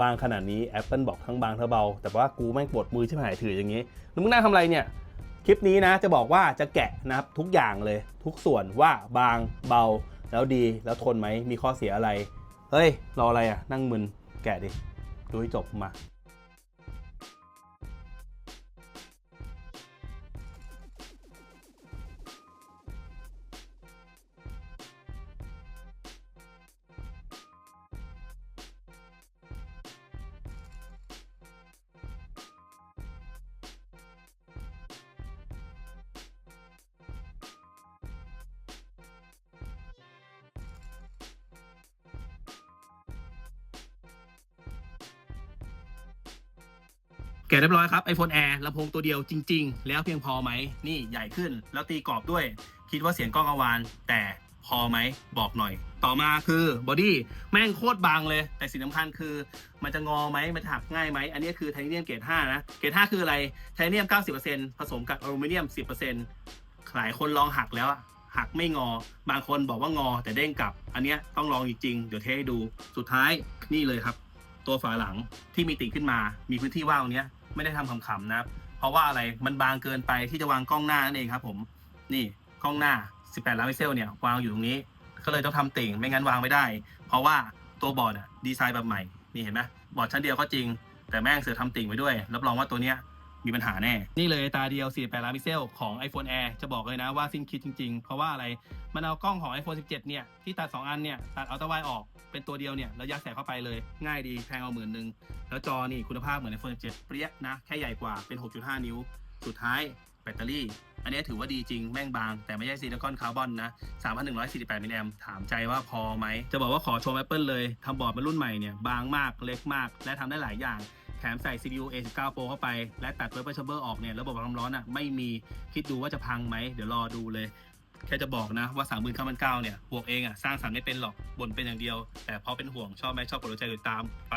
บางขนาดนี้ Apple บอกทั้งบางทั้งเบา แต่ว่ากูแม่งปวดมือชิบหายถืออย่างนี้แล้วมึงนั่งทำอะไรเนี่ย คลิปนี้นะจะบอกว่าจะแกะนะครับทุกอย่างเลย ทุกส่วนว่าบางเบา แล้วดีแล้วทนไหมมีข้อเสียอะไร เฮ้ย รออะไรอะนั่งมึนแกะดิดูให้จบมา แกะเรียบร้อยครับ iPhone Air ลำโพงตัวเดียวจริง ๆ แล้วเพียงพอไหม นี่ใหญ่ขึ้น แล้วตีกรอบด้วย คิดว่าเสียงกล้องกวาน แต่พอไหม บอกหน่อย ต่อมาคือบอดี้แม่งโคตรบางเลย แต่สิ่งสำคัญคือ มันจะงอไหม มันจะหักง่ายไหม อันนี้คือไทเทเนียมเกรด5นะ เกรด5คืออะไร ไทเทเนียม 90%ผสมกับอลูมิเนียม 10%หลายคนลองหักแล้วหักไม่งอ บางคนบอกว่างอแต่เด้งกลับ อันเนี้ยต้องลองจริงๆ เดี๋ยวเทให้ดู สุดท้ายนี่เลยครับ ตัวฝาหลังที่มีติขึ้นมา มีพื้นที่ว่างเนี้ย ไม่ได้ทำขำๆนะครับเพราะว่าอะไรมันบางเกินไปที่จะวางกล้องหน้านั่นเองครับผมนี่กล้องหน้า 18 ล้านพิกเซลเนี่ยวางอยู่ตรงนี้ ก็เลยต้องทำติ่งไม่งั้นวางไม่ได้ เพราะว่าตัวบอร์ดอะดีไซน์แบบใหม่นี่เห็นไหมบอร์ดชั้นเดียวก็จริง แต่แม่งเสือทำติ่งไว้ด้วยรับรองว่าตัวเนี้ย มีปัญหาแน่ นี่เลยตาเดียว 48 ล้านพิกเซลของ iPhone Air จะบอกเลยนะว่าสิ้นคิดจริง ๆ เพราะว่าอะไร มันเอากล้องของ iPhone 17 เนี่ย ที่ตัด 2 อันเนี่ย ตัดอัลตร้าไวออกเป็นตัวเดียวเนี่ย แล้วยัดใส่เข้าไปเลย ง่ายดีแพงเอาหมื่นหนึ่งแล้วจอนี่คุณภาพเหมือน iPhone 17 เปรี้ยนะ แค่ใหญ่กว่าเป็น 6.5 นิ้ว สุดท้ายแบตเตอรี่ อันนี้ถือว่าดีจริงแม่งบาง แต่ไม่ใช่ซิลิคอนคาร์บอนนะ 3,148มิลลิแอมถามใจว่าพอไหมจะบอกว่าขอชม Apple เลยทำบอร์ดเป็นรุ่นใหม่เนี่ยบางมากเล็กมาก และทำได้หลายอย่าง แถมใส่ CPU A19 Pro เข้าไป และตัด Web Chamber ออกเนี่ย ระบบความร้อนอะไม่มีคิดดูว่าจะพังไหม เดี๋ยวรอดูเลย แค่จะบอกนะว่า 3 9 9 0 0เนี่ย บวกเองอะ สร้างสรรค์ไม่เป็นหรอกบ่นเป็นอย่างเดียว แต่พอเป็นห่วงชอบไหมชอบกดหัวใจติดตามไป